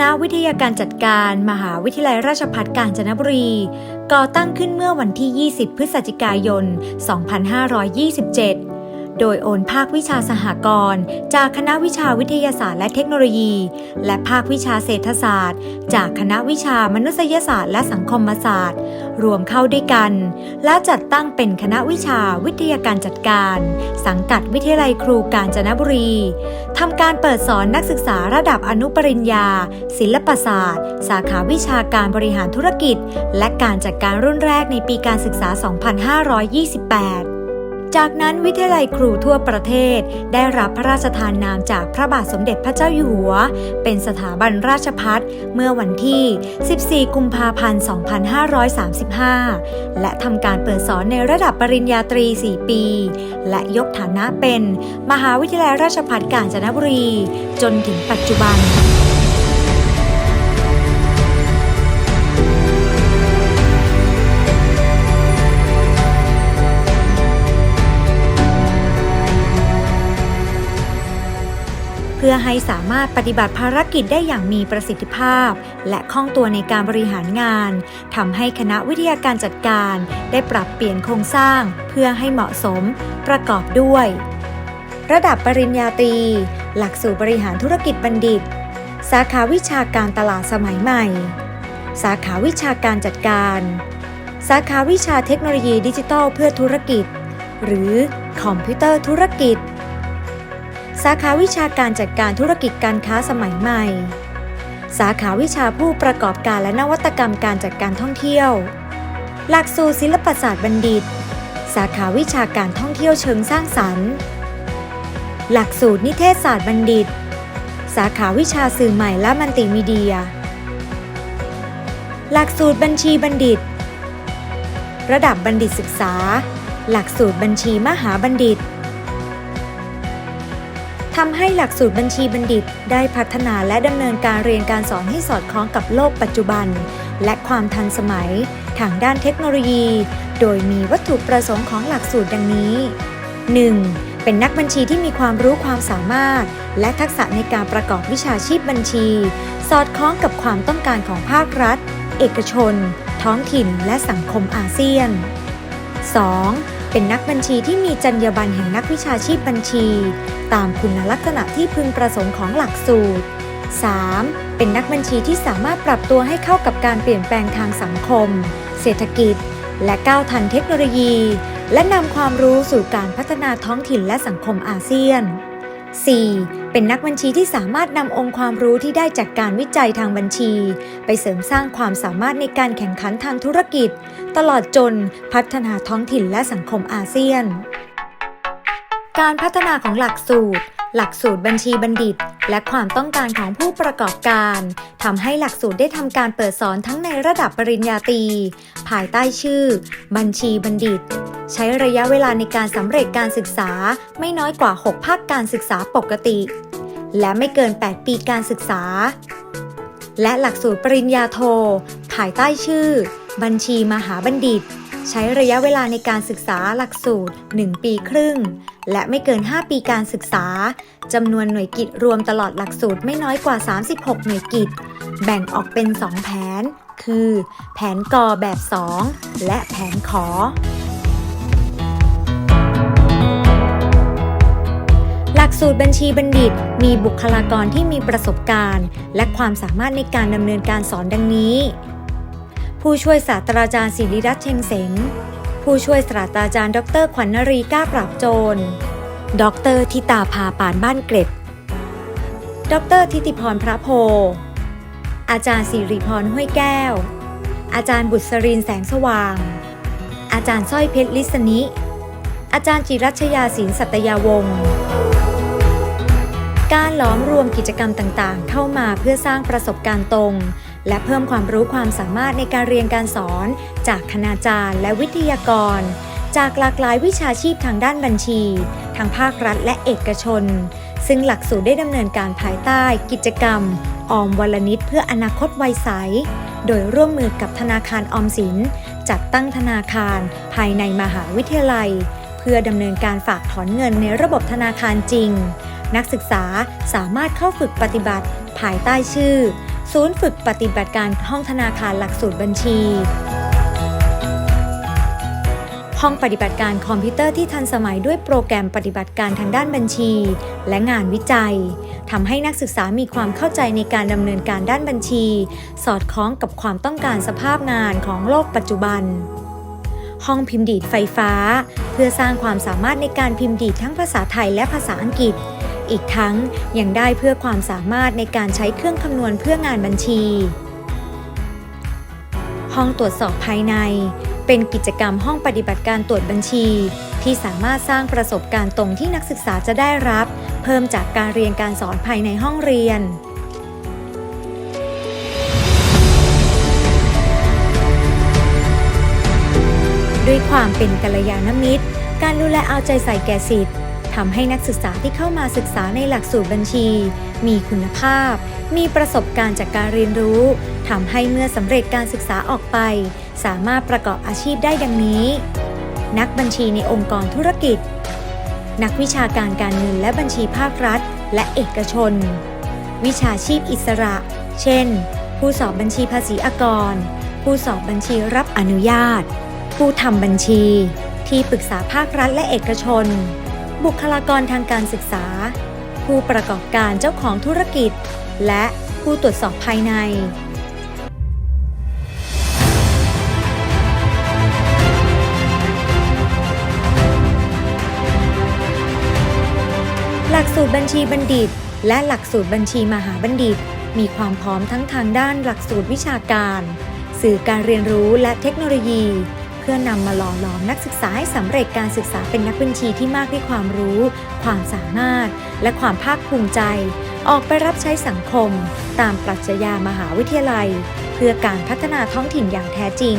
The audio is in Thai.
ณะวิทยาการจัดการมหาวิทยาลัยราชภัฏกาญจนบุรี ก่อตั้งขึ้นเมื่อวันที่ 20 พฤศจิกายน 2527 โดยโอนภาควิชาสหกรณ์จากคณะวิชาวิทยาศาสตร์และเทคโนโลยี และภาควิชาเศรษฐศาสตร์ จากคณะวิชามนุษยศาสตร์และสังคมศาสตร์ รวมเข้าด้วยกัน และจัดตั้งเป็นคณะวิชาวิทยาการจัดการ สังกัดวิทยาลัยครูกาญจนบุรีทำการเปิดสอนนักศึกษาระดับอนุปริญญา ศิลปศาสตร์ สาขาวิชาการบริหารธุรกิจ และการจัดการรุ่นแรกในปีการศึกษา 2528 จากนั้นวิทยาลัยครูทั่วประเทศ ได้รับพระราชทานนามจากพระบาทสมเด็จพระเจ้าอยู่หัว เป็นสถาบันราชพัฒเมื่อวันที่ 14 กุมภาพันธ์ 2535 และทำการเปิดสอนในระดับปริญญาตรี 4 ปี และยกฐานะเป็น มหาวิทยาลัยราชภัฏกาญจนบุรี จนถึงปัจจุบัน พื่อให้สามารถปฏิบัติภารกิจได้อย่างมีประสิทธิภาพ และคล่องตัวในการบริหารงานทำให้คณะวิทยาการจัดการ ได้ปรับเปลี่ยนโครงสร้าง เพื่อให้เหมาะสม ประกอบด้วย ระดับปริญญาตรี หลักสูตรบริหารธุรกิจบัณฑิต สาขาวิชาการตลาดสมัยใหม่ สาขาวิชาการจัดการ สาขาวิชาเทคโนโลยีดิจิทัลเพื่อธุรกิจ หรือคอมพิวเตอร์ธุรกิจ สาขาวิชาการจัดการธุรกิจการค้าสมัยใหม่ สาขาวิชาผู้ประกอบการและนวัตกรรมการจัดการท่องเที่ยว หลักสูตรศิลปศาสตร์บัณฑิต สาขาวิชาการท่องเที่ยวเชิงสร้างสรรค์ หลักสูตรนิเทศศาสตร์บัณฑิต สาขาวิชาสื่อใหม่และมัลติมีเดีย หลักสูตรบัญชีบัณฑิต ระดับบัณฑิตศึกษา หลักสูตรบัญชีมหาบัณฑิต ทำให้หลักสูตรบัญชีบัณฑิต ได้พัฒนาและดำเนินการเรียนการสอนให้สอดคล้องกับโลกปัจจุบัน และความทันสมัย ทางด้านเทคโนโลยี โดยมีวัตถุประสงค์ของหลักสูตรดังนี้ 1. เป็นนักบัญชีที่มีความรู้ความสามารถ และทักษะในการประกอบวิชาชีพบัญชี สอดคล้องกับความต้องการของภาครัฐ เอกชน ท้องถิ่น และสังคมอาเซียน 2. เป็นนักบัญชีที่มีจรรยาบรรณแห่งนักวิชาชีพบัญชี ตามคุณลักษณะที่พึงประสงค์ของหลักสูตร 3. เป็นนักบัญชีที่สามารถปรับตัวให้เข้ากับการเปลี่ยนแปลงทางสังคม เศรษฐกิจ และก้าวทันเทคโนโลยี และนำความรู้สู่การพัฒนาท้องถิ่นและสังคมอาเซียน 4. เป็นนักบัญชีที่สามารถนำองค์ความรู้ที่ได้จากการวิจัยทางบัญชี ไปเสริมสร้างความสามารถในการแข่งขันทางธุรกิจ ตลอดจนพัฒนาท้องถิ่นและสังคมอาเซียน การพัฒนาของหลักสูตร หลักสูตรบัญชีบัณฑิต และความต้องการของผู้ประกอบการทำให้หลักสูตรได้ทำการเปิดสอนทั้งในระดับปริญญาตรีภายใต้ชื่อ บัญชีบัณฑิต ใช้ระยะเวลาในการสำเร็จการศึกษาไม่น้อยกว่า 6 ภาคการศึกษาปกติ และไม่เกิน 8 ปีการศึกษา และหลักสูตรปริญญาโท ภายใต้ชื่อ บัญชีมหาบัณฑิต ใช้ระยะเวลาในการศึกษาหลักสูตร 1 ปีครึ่ง และไม่เกิน 5 ปีการศึกษาจำนวนหน่วยกิจรวมตลอดหลักสูตรไม่น้อยกว่า 36 หน่วยกิจ แบ่งออกเป็น 2 แผน คือ แผนกอแบบ 2 และแผนขอหลักสูตรบัญชีบัณฑิต มีบุคลากรที่มีประสบการณ์ และความสามารถในการดำเนินการสอนดังนี้ ผู้ช่วยศาสตราจารย์ศิริรัตน์เชงเสง ผู้ช่วยศาสตราจารย์ ดรขวัญนรีก้าปราบโจร ดรทิตาภาปานบ้านเกร็ด ดรทิติพรพระโพ อาจารย์สิริพรห้วยแก้ว อาจารย์บุษรินแสงสว่าง อาจารย์สร้อยเพชรลิศนิ อาจารย์จิรัชยาศิลสัตยาวงศ์การล้อมรวมกิจกรรมต่างๆ เข้ามาเพื่อสร้างประสบการณ์ตรง และเพิ่มความรู้ความสามารถในการเรียนการสอน จากคณาจารย์และวิทยากร จากหลากหลายวิชาชีพทางด้านบัญชี ทางภาครัฐและเอกชน ซึ่งหลักสูตรได้ดำเนินการภายใต้ กิจกรรม ออมวลนิดเพื่ออนาคตไวยใส โดยร่วมมือกับธนาคารออมสิน จัดตั้งธนาคาร ภายในมหาวิทยาลัย เพื่อดำเนินการฝากถอนเงินในระบบธนาคารจริง นักศึกษาสามารถเข้าฝึกปฏิบัติ ภายใต้ชื่อ ศูนย์ฝึกปฏิบัติการห้องธนาคารหลักสูตรบัญชี ห้องปฏิบัติการคอมพิวเตอร์ที่ทันสมัยด้วยโปรแกรมปฏิบัติการทางด้านบัญชี และงานวิจัยทำให้นักศึกษามีความเข้าใจในการดำเนินการด้านบัญชี สอดคล้องกับความต้องการสภาพงานของโลกปัจจุบันห้องพิมพ์ดีดไฟฟ้า เพื่อสร้างความสามารถในการพิมพ์ดีดทั้งภาษาไทยและภาษาอังกฤษ อีกทั้งยังได้เพื่อความสามารถในการใช้เครื่องคำนวณเพื่องานบัญชี ห้องตรวจสอบภายใน เป็นกิจกรรมห้องปฏิบัติการตรวจบัญชี ที่สามารถสร้างประสบการณ์ตรงที่นักศึกษาจะได้รับ เพิ่มจากการเรียนการสอนภายในห้องเรียนด้วยความเป็นกัลยาณมิตร การดูแลเอาใจใส่แก่สิทธิ์ ทำให้นักศึกษาที่เข้ามาศึกษาในหลักสูตรบัญชี มีคุณภาพ มีประสบการณ์จากการเรียนรู้ทำให้เมื่อสำเร็จการศึกษาออกไป สามารถประกอบอาชีพได้ดังนี้ นักบัญชีในองค์กรธุรกิจ นักวิชาการการเงินและบัญชีภาครัฐ และเอกชน วิชาชีพอิสระ เช่น ผู้สอบบัญชีภาษีอากร ผู้สอบบัญชีรับอนุญาต ผู้ทำบัญชี ที่ปรึกษาภาครัฐและเอกชน บุคลากรทางการศึกษา ผู้ประกอบการเจ้าของธุรกิจ และผู้ตรวจสอบภายในหลักสูตรบัญชีบัณฑิต และหลักสูตรบัญชีมหาบัณฑิต มีความพร้อมทั้งทางด้านหลักสูตรวิชาการ สื่อการเรียนรู้และเทคโนโลยี พื่อนำมาหล่อหลอมนักศึกษาให้สำเร็จการศึกษาเป็นนักบัญชีที่มากด้วยความรู้ ความสามารถ และความภาคภูมิใจ ออกไปรับใช้สังคม ตามปรัชญามหาวิทยาลัย เพื่อการพัฒนาท้องถิ่นอย่างแท้จริง